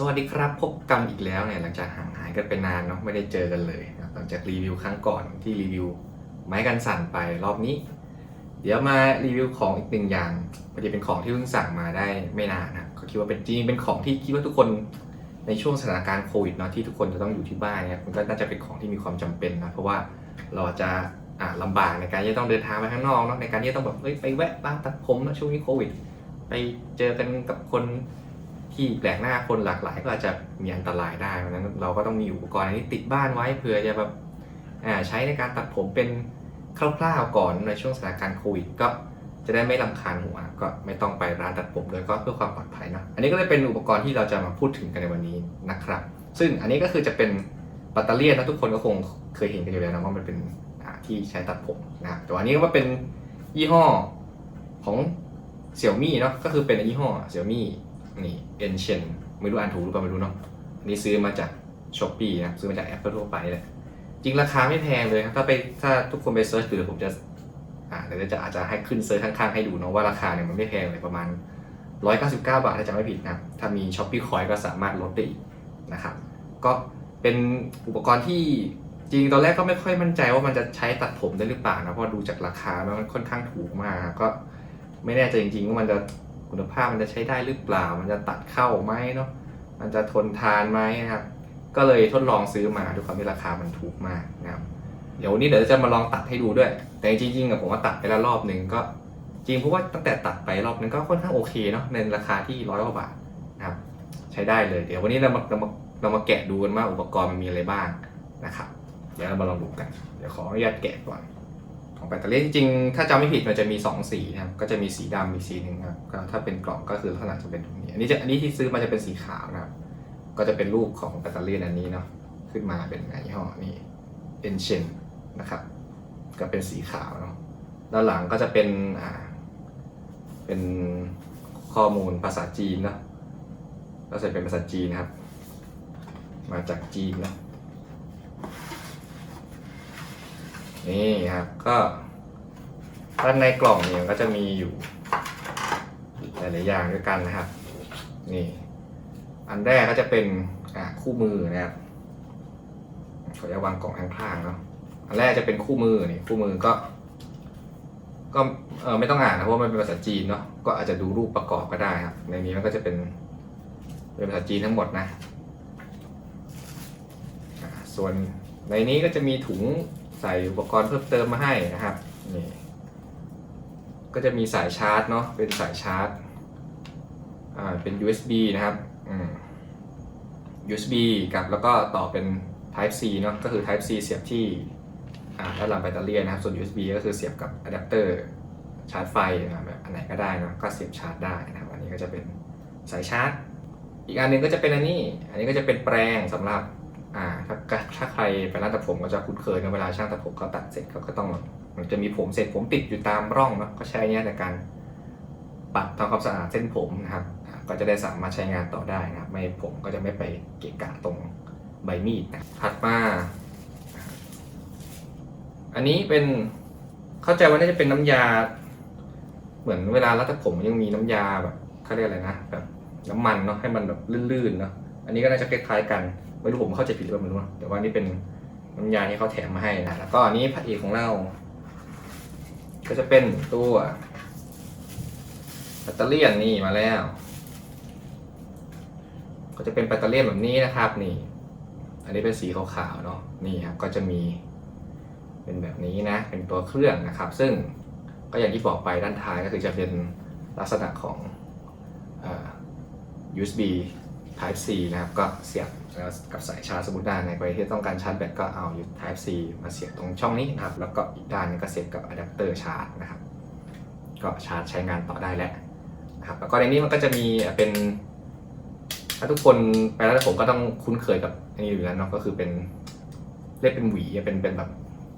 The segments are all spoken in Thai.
สวัสดีครับพบกันอีกแล้วเนี่ยหลังจากห่างหายกันไปนานเนาะไม่ได้เจอกันเลยหลังจากรีวิวครั้งก่อนที่รีวิวไม้กันสั่นไปรอบนี้ เดี๋ยวมารีวิวของอีกหนึ่งอย่างพอดีเป็นของที่เพิ่งสั่งมาได้ไม่นานนะก็คิดว่าเป็นจริงเป็นของที่คิดว่าทุกคนในช่วงสถานการณ์โควิดเนาะที่ทุกคนจะต้องอยู่ที่บ้านเนี่ยมันก็น่าจะเป็นของที่มีความจำเป็นนะเพราะว่าเราจะอ่าลำบากในการที่ต้องเดินทางไปข้างนอกเนาะในการที่จะต้องแบบเฮ้ยไปแวะบ้านตัดผมนะช่วงนี้โควิด ไปเจอกันกับคน ที่แปลกหน้าคนหลากหลายก็อาจจะมีอันตรายได้เพราะนั้นเราก็ต้องมีอุปกรณ์อันนี้ติดบ้านไว้เผื่อจะแบบใช้ในการตัดผมเป็นคร่าวๆก่อนในช่วงสถานการณ์โควิดก็จะได้ไม่ลำคาญหัวก็ไม่ต้องไปร้านตัดผมเลยก็เพื่อความปลอดภัยนะอันนี้ก็เลยเป็นอุปกรณ์ที่เราจะมาพูดถึงกันในวันนี้นะครับ ซึ่งอันนี้ก็คือจะเป็นแบตเตอรี่นะทุกคนก็คงเคยเห็นกันอยู่แล้วนะว่ามันเป็นที่ใช้ตัดผมนะแต่อันนี้ก็เป็นยี่ห้อของเสี่ยวมี่เนาะก็คือเป็นยี่ห้อเสี่ยวมี่ นี่เอ็นเชนไม่รู้อ่านถูกหรือเปล่าไม่รู้เนาะนนี้ซื้อมาจากช้อปปี้นะซื้อมาจากแอปทั่วไปเลยจริงราคาไม่แพงเลยครับถ้าไปถ้าทุกคนไปเซิร์ชดูเดี๋ยวผมจะอ่าเดี๋ยวจะอาจจะให้ขึ้นเซิร์ชข้างๆให้ดูเนาะว่าราคาเนี่ยมันไม่แพงเลยประมาณ 199 บาทถ้าจำไม่ผิดนะถ้ามีช้อปปี้คอยก็สามารถลดได้อีกนะครับก็เป็นอุปกรณ์ที่จริงตอนแรกก็ไม่ค่อยมั่นใจว่ามันจะใช้ตัดผมได้หรือเปล่านะเพราะดูจากราคาแล้วมันค่อนข้างถูกมากก็ไม่แน่ใจจริงๆว่ามันจะ คุณภาพมันจะใช้ได้หรือเปล่า มันจะตัดเข้าไหมเนาะมันจะทนทานไหมนะครับ ก็เลยทดลองซื้อมาด้วยความที่ราคามันถูกมากนะครับเดี๋ยววันนี้เดี๋ยวจะมาลองตัดให้ดูด้วย แต่จริงๆอะผมว่าตัดไปแล้วรอบหนึ่งก็ จริงเพราะว่าตั้งแต่ตัดไปรอบนึงก็ค่อนข้างโอเคเนาะในราคาที่ร้อยกว่าบาทนะครับ ใช้ได้เลย เดี๋ยววันนี้เรามาเรามาเรามาแกะดูกันว่าอุปกรณ์มันมีอะไรบ้างนะครับ เดี๋ยวเรามาลองดูกัน เดี๋ยวขออนุญาตแกะก่อน ของแบตเตอรี่จริงๆถ้าจำไม่ผิดมันจะมี 2 สีนะครับก็จะมีสีดำอีสีหนึ่งครับก็ถ้าเป็นกล่องก็คือลักษณะจะเป็นตรงนี้อันนี้จะอันนี้ที่ซื้อมาจะเป็นสีขาวนะครับ ก็จะเป็นรูปของแบตเตอรี่อันนี้เนาะขึ้นมาเป็นยี่ห้อนี้ e n c h e n นะครับก็เป็นสีขาวเนาะด้านหลังก็จะเป็นอ่าเป็นข้อมูลภาษาจีนเนาะก็จะเป็นภาษาจีนนะครับ มาจากจีนเนาะ นี่ครับก็ด้านในกล่องเนี่ยก็จะมีอยู่หลายๆอย่างด้วยกันนะครับ นี่ อันแรกก็จะเป็นอ่าคู่มือนะครับขออนุญาตวางกล่องข้างๆเนาะอันแรกจะเป็นคู่มือนี่คู่มือก็ ก็เออไม่ต้องอ่านนะเพราะว่ามันเป็นภาษาจีนเนาะก็อาจจะดูรูปประกอบก็ได้ครับ ในนี้มันก็จะเป็นเป็นภาษาจีนทั้งหมดนะส่วนในนี้ก็จะมีถุง ใส่อุปกรณ์เพิ่มเติมมาให้นะครับนี่ก็จะมีสายชาร์จเนาะเป็นสายชาร์จอ่าเป็น USB นะครับอืม USB กับแล้วก็ต่อเป็น Type C เนาะก็คือ Type C เสียบที่อ่าด้านหลังแบตเตอรี่นะครับ ส่วน USB ก็คือเสียบกับอะแดปเตอร์ชาร์จไฟนะครับแบบอันไหนก็ได้เนะก็เสียบชาร์จได้นะครับอันนี้ก็จะเป็นสายชาร์จ อีกอันหนึงก็จะเป็นอันนี้ อันนี้ก็จะเป็นแปรงสำหรับ อ่าถ้าถ้าใครไปร้านตัดผมก็จะคุ้นเคยกันเวลาช่างตัดผมเขาตัดเสร็จเขาก็ต้องมันจะมีผมเสร็จผมติดอยู่ตามร่องนะก็ใช้เนี้ยในการปัดทำความสะอาดเส้นผมนะครับ ก็จะได้สามารถใช้งานต่อได้นะครับ ไม่ผมก็จะไม่ไปเกะกะตรงใบมีดนะถัดมา อันนี้เป็นเข้าใจว่าน่าจะเป็นน้ำยา เหมือนเวลารัดผมยังมีน้ำยาแบบเขาเรียกอะไรนะแบบน้ำมันเนาะให้มันแบบลื่นๆเนาะอันนี้ก็น่าจะคล้ายๆกัน ไม่รู้ผมเข้าใจผิดหรือเปล่าไม่รู้นะแต่ว่านี่เป็นน้ำยาที่เขาแถมมาให้นะแล้วก็อันนี้พระเอกของเรา ก็จะเป็นตัวแบตเตอรี่ยนนี่มาแล้ว ก็จะเป็นแบตเตอรี่แบบนี้นะครับนี่ อันนี้เป็นสีขาวๆเนาะนี่ครับก็จะมีเป็นแบบนี้นะ เป็นตัวเครื่องนะครับ ซึ่งก็อย่างที่บอกไปด้านท้ายก็คือจะเป็นลักษณะของอ USB Type C นะครับ ก็เสียบ กับสายชาร์จสมมติด้านในกรณีที่ต้องการชาร์จแบตก็เอา Type C มาเสียบตรงช่องนี้นะครับ แล้วก็อีกด้านนึงก็เสียบกับอะแดปเตอร์ชาร์จนะครับ ก็ชาร์จใช้งานต่อได้แล้วนะครับ แล้วก็ในนี้มันก็จะมีเป็น ถ้าทุกคนไปแล้วผมก็ต้องคุ้นเคยกับอันนี้อยู่แล้วเนาะ ก็คือเป็นเรียกเป็นหวี เป็นเป็นแบบ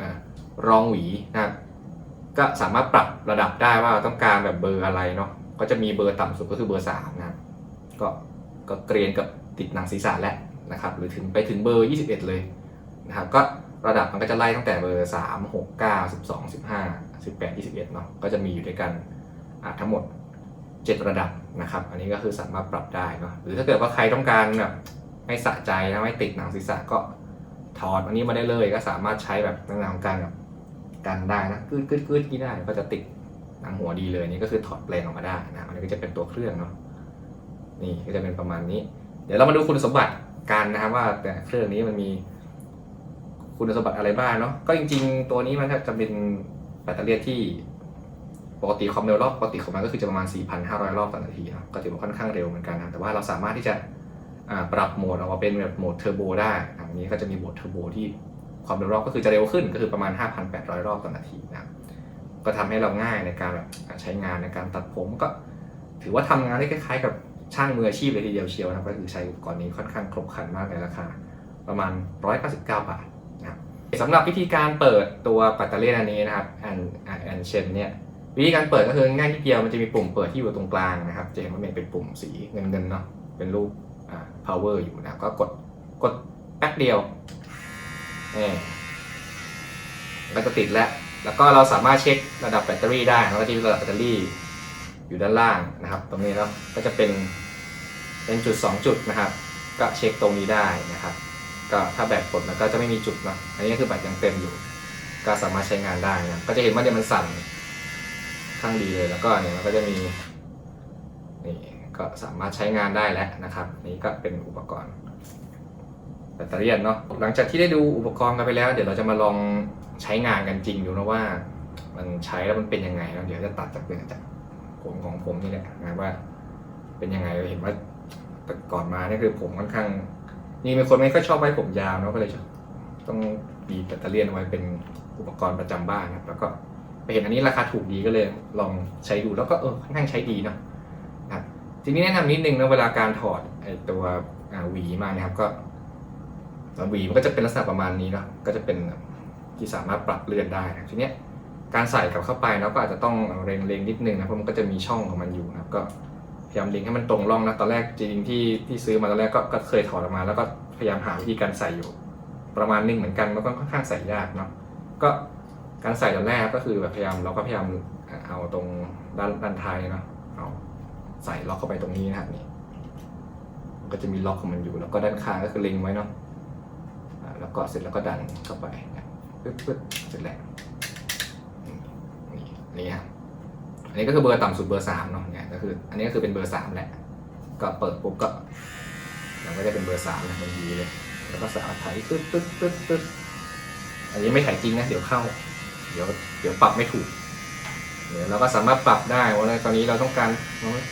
อรองหวีนะครับ ก็สามารถปรับระดับได้ว่าต้องการแบบเบอร์อะไรเนาะ ก็จะมีเบอร์ต่ำสุดก็คือเบอร์สามนะครับ ก็ก็เกรียนกับติดหนังศีรษะแหละ นะครับหรือถึงไปถึงเบอร์ 21 เลยนะครับก็ระดับมันก็จะไล่ตั้งแต่เบอร์ 3 6 9 12 15 18 21เนาะก็จะมีอยู่ด้วยกันอ่าทั้งหมด 7 ระดับนะครับ อันนี้ก็คือสามารถปรับได้เนาะหรือถ้าเกิดว่าใครต้องการแบบไม่สะใจนะไม่ติดหนังศีรษะก็ถอดอันนี้มาได้เลยก็สามารถใช้แบบลักษณะของการแบบกันได้นะกึดกึดกึดที่ได้ก็จะติดหนังหัวดีเลยนี่ก็คือถอดแปลงออกมาได้นะอันนี้ก็จะเป็นตัวเครื่องเนาะนี่ก็จะเป็นประมาณนี้ เดี๋ยวเรามาดูคุณสมบัติ กันนะครับว่าแต่เครื่องนี้มันมีคุณสมบัติอะไรบ้างเนาะก็จริง ๆ ตัวนี้มันก็จะเป็นแบตเตอรี่ที่ปกติความเร็วรอบปกติของมันก็คือจะประมาณ 4,500 รอบต่อนาทีนะก็ถือว่าค่อนข้างเร็วเหมือนกันนะแต่ว่าเราสามารถที่จะปรับโหมดออกมาเป็นแบบโหมดเทอร์โบได้อะอันนี้ก็จะมีโหมดเทอร์โบที่ความเร็วรอบก็คือจะเร็วขึ้นก็คือประมาณ 5,800 รอบต่อนาทีนะครับก็ทำให้เราง่ายในการแบบใช้งานในการตัดผมก็ ถือว่าทำงานได้คล้ายๆกับ ช่างมืออาชีพเลยทีเดียวเชียวนะครับก็คือใช้อุปกรณ์นี้ค่อนข้างครบครันมากในราคา ประมาณ 199 บาทนะครับสำหรับวิธีการเปิดตัวแบตเตอรี่อันนี้นะครับอันอันเชนเนี่ยวิธีการเปิดก็คือง่ายนิดเดียวมันจะมีปุ่มเปิดที่อยู่ตรงกลางนะครับจะเห็นว่ามันเป็นปุ่มสีเงินเงินๆเนาะเป็นรูปอ่า power อยู่นะก็กดกดแป๊บเดียวนี่แล้วก็ติดแล้ว แล้วก็เราสามารถเช็คระดับแบตเตอรี่ได้แล้วก็จะมีระดับแบตเตอรี่อยู่ด้านล่างนะครับ ตรงนี้แล้วก็จะเป็น เป็นจุด 2 จุดนะครับ ก็เช็คตรงนี้ได้นะครับ ก็ถ้าแบตหมดมันก็จะไม่มีจุดนะอันนี้คือแบตยังเต็มอยู่ ก็สามารถใช้งานได้นะก็จะเห็นว่าเนี่ยมันสั่นข้างดีเลยแล้วก็เนี่ยมันก็จะมีนี่ก็สามารถใช้งานได้แล้วนะครับ นี่ก็เป็นอุปกรณ์แบตเตอรี่เนาะหลังจากที่ได้ดูอุปกรณ์กันไปแล้ว เดี๋ยวเราจะมาลองใช้งานกันจริงดูนะว่า มันใช้แล้วมันเป็นยังไงแล้วเดี๋ยวจะตัดจากเรื่องจากผมของผมนี่แหละนะว่า เป็นยังไงเราเห็นว่า แต่ก่อนมาเนี่ยคือผมค่อนข้างนี่เป็นคนไม่ค่อยชอบไว้ผมยาวเนาะก็เลยต้องมีแบตเตอรี่เอาไว้เป็นอุปกรณ์ประจำบ้านนะครับแล้วก็ไปเห็นอันนี้ราคาถูกดีก็เลยลองใช้ดูแล้วก็เออค่อนข้างใช้ดีเนาะนะครับทีนี้แนะนำนิดนึงนะเวลาการถอดไอตัวหวีมานะครับก็ตอนหวีมันก็จะเป็นลักษณะประมาณนี้เนาะก็จะเป็นที่สามารถปรับเลื่อนได้นะทีเนี้ยการใส่กลับเข้าไปเนาะก็อาจจะต้องเล็งเล็งๆนิดนึงนะเพราะมันก็จะมีช่องของมันอยู่นะครับก็ พยายามเล็งให้มันตรงร่องนะตอนแรกจริงๆที่ที่ซื้อมาตอนแรกก็ก็เคยถอดออกมา แล้วก็พยายามหาวิธีการใส่อยู่ ประมาณนึงเหมือนกันมันก็ค่อนข้างใส่ยากเนาะก็การใส่ตอนแรกก็คือแบบพยายามเราก็พยายามเอาตรงด้านด้านท้ายเนาะเอาใส่ล็อกเข้าไปตรงนี้นะครับนี่ก็จะมีล็อกของมันอยู่ แล้วก็ด้านข้างก็คือเล็งไว้เนาะแล้วก็เสร็จแล้วก็ดันเข้าไปนะปึ๊บปึ๊บเสร็จแล้วนี่นี่ครับ อันนี้ก็คือเบอร์ต่ำสุดเบอร์สามเนาะเนี่ยก็คือ อันนี้ก็คือเป็นเบอร์สามแหละ ก็เปิดปุ๊บก็มันก็จะเป็นเบอร์สามเลยมันดีเลย แล้วก็สามารถถ่ายตึ๊ดตึ๊ดตึ๊ดตึ๊ดอันนี้ไม่ถ่ายจริงนะเดี๋ยวเข้า เดี๋ยวเดี๋ยวปรับไม่ถูกเดี๋ยวเราก็สามารถปรับได้ว่าในตอนนี้เราต้องการ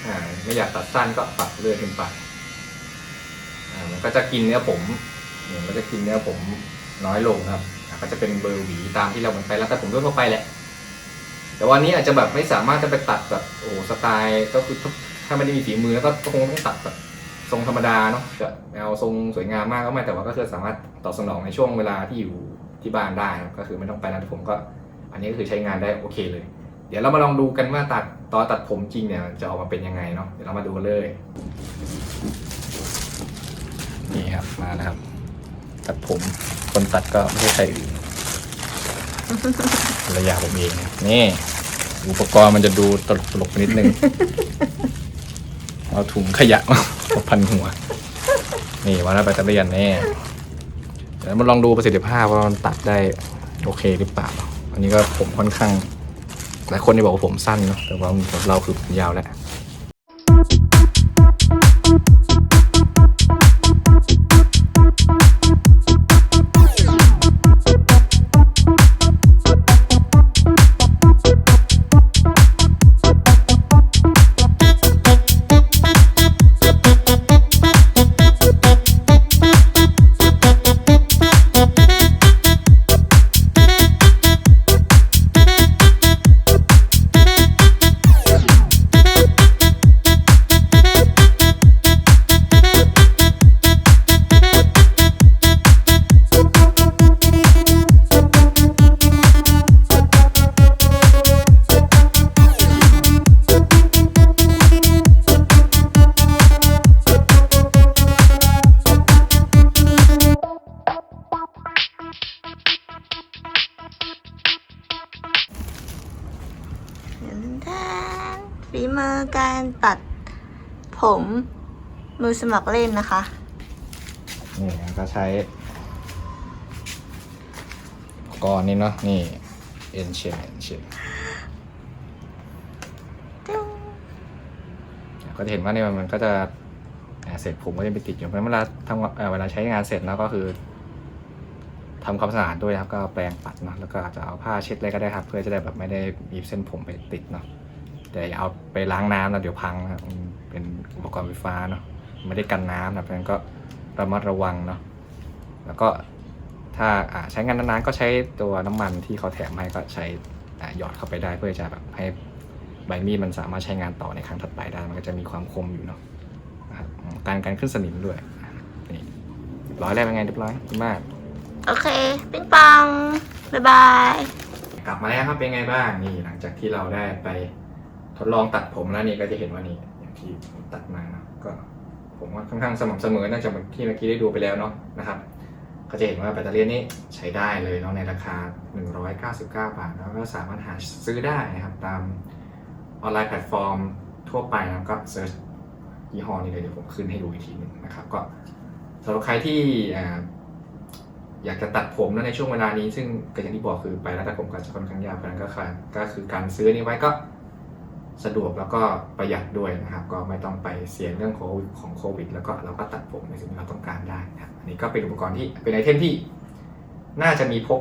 อ่าไม่อยากตัดสั้นก็ปรับเลื่อนขึ้นไปอ่ามันก็จะกินเนื้อผมเนี่ยมันจะกินเนื้อผมน้อยลงครับ ก็จะเป็นเบอร์หวีตามที่เราเหมือนไปแล้วแต่ผมทั่วไปแหละ แต่วันนี้อาจจะแบบไม่สามารถจะไปตัดแบบโอ้สไตล์ก็คือถ้าไม่ได้มีฝีมือแล้วก็คงต้องตัดแบบทรงธรรมดาเนาะจะเอาทรงสวยงามมากก็ไม่แต่ว่าก็คือสามารถตอบสนองในช่วงเวลาที่อยู่ที่บ้านได้ก็คือไม่ต้องไปนะผมก็ อันนี้ก็คือใช้งานได้โอเคเลย เดี๋ยวเรามาลองดูกันว่าตัดตอนตัดผมจริงเนี่ยจะออกมาเป็นยังไงเนาะเดี๋ยวเรามาดูเลยนี่ครับมาแล้วครับ ตัดผมคนตัดก็ไม่ใช่ใครอื่น ภรรยาผมเองนี่ อุปกรณ์มันจะดูตลกตลกนิดนึง เอาถุงขยะมาพันหัว นี่วันละแบตเตอรี่ยนแน่เดี๋ยวมาลองดูประสิทธิภาพว่ามันตัดได้โอเคหรือเปล่า อันนี้ก็ผมค่อนข้างหลายคนที่บอกว่าผมสั้นเนาะแต่ว่าเราคือผมยาวแล้ว ฝีมือการตัดผมมือสมัครเล่นนะคะ นี่แล้วก็ใช้อุปกรณ์นี่เนาะนี่เอ็นเชนเอ็นเชนก็จะเห็นว่าเนี่ยมันก็จะเสร็จผมก็จะไปติดอยู่เพราะเวลาทำเอ่อเวลาใช้งานเสร็จแล้วก็คือทำความสะอาดด้วยนะครับ ก็แปรงปัดเนาะแล้วก็อาจจะเอาผ้าเช็ดอะไรก็ได้ครับ เพื่อจะได้แบบไม่ได้มีเส้นผมไปติดเนาะ แต่อย่าเอาไปล้างน้ำนะเดี๋ยวพังนะครับมันเป็นอุปกรณ์ไฟฟ้าเนาะไม่ได้กันน้ำนะเพราะฉะนั้นก็ระมัดระวังเนาะแล้วก็ถ้าอ่าใช้งานนานๆก็ใช้ตัวน้ำมันที่เขาแถมให้ก็ใช้อ่าหยอดเข้าไปได้เพื่อจะแบบให้ใบมีดมันสามารถใช้งานต่อในครั้งถัดไปได้ มันก็จะมีความคมอยู่เนาะนะครับอืมการการขึ้นสนิมด้วยนี่เรียบร้อยแล้วเป็นไงเรียบร้อยดีมาก โอเค ปิงปอง บ๊ายบาย กลับมาแล้วครับเป็นไงบ้างนี่หลังจากที่เราได้ไป ทดลองตัดผมแล้วนี่ก็จะเห็นว่านี่อย่างที่ผมตัดมาเนาะก็ผมว่าค่อนข้างสม่ำเสมอน่าจะเหมือนที่เมื่อกี้ได้ดูไปแล้วเนาะนะครับ ก็จะเห็นว่าแบตเตอรี่นี้ใช้ได้เลยเนาะในราคา 199 บาท แล้วก็สามารถหาซื้อได้นะครับตามออนไลน์แพลตฟอร์มทั่วไปนะก็เซิร์ชยี่ห้อนี้เลยเดี๋ยวผมขึ้นให้ดูอีกทีหนึ่งนะครับ ก็สำหรับใครที่อยากจะตัดผมแล้วในช่วงเวลานี้ ซึ่งก็อย่างที่บอกคือไปแล้วตัดผมก็จะค่อนข้างยากเพราะนั้นก็คือก็คือการซื้อนี้ไว้ก็ สะดวกแล้วก็ประหยัดด้วยนะครับ ก็ไม่ต้องไปเสี่ยงเรื่องของของโควิด แล้วก็เราก็ตัดผมในสิ่งที่เราต้องการได้นะครับอันนี้ก็เป็นอุปกรณ์ที่เป็นไอเทมที่น่าจะมีพก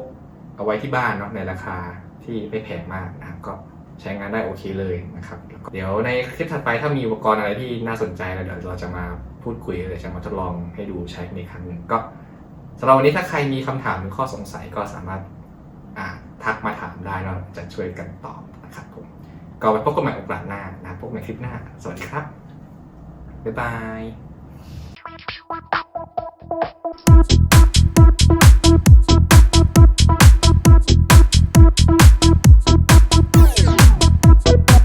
เอาไว้ที่บ้านเนาะในราคาที่ไม่แพงมากนะครับก็ใช้งานได้โอเคเลยนะครับแล้วก็เดี๋ยวในคลิปถัดไปถ้ามีอุปกรณ์อะไรที่น่าสนใจแล้วเดี๋ยวเราจะมาพูดคุยเลยจะมาทดลองให้ดูใช้ในครั้งหนึ่งก็สำหรับวันนี้ถ้าใครมีคำถามหรือข้อสงสัยก็สามารถทักมาถามได้เราจะช่วยกันตอบนะครับผม ก็ไว้พบกันใหม่โอกาสหน้านะพบกันคลิปหน้า สวัสดีครับ บ๊ายบาย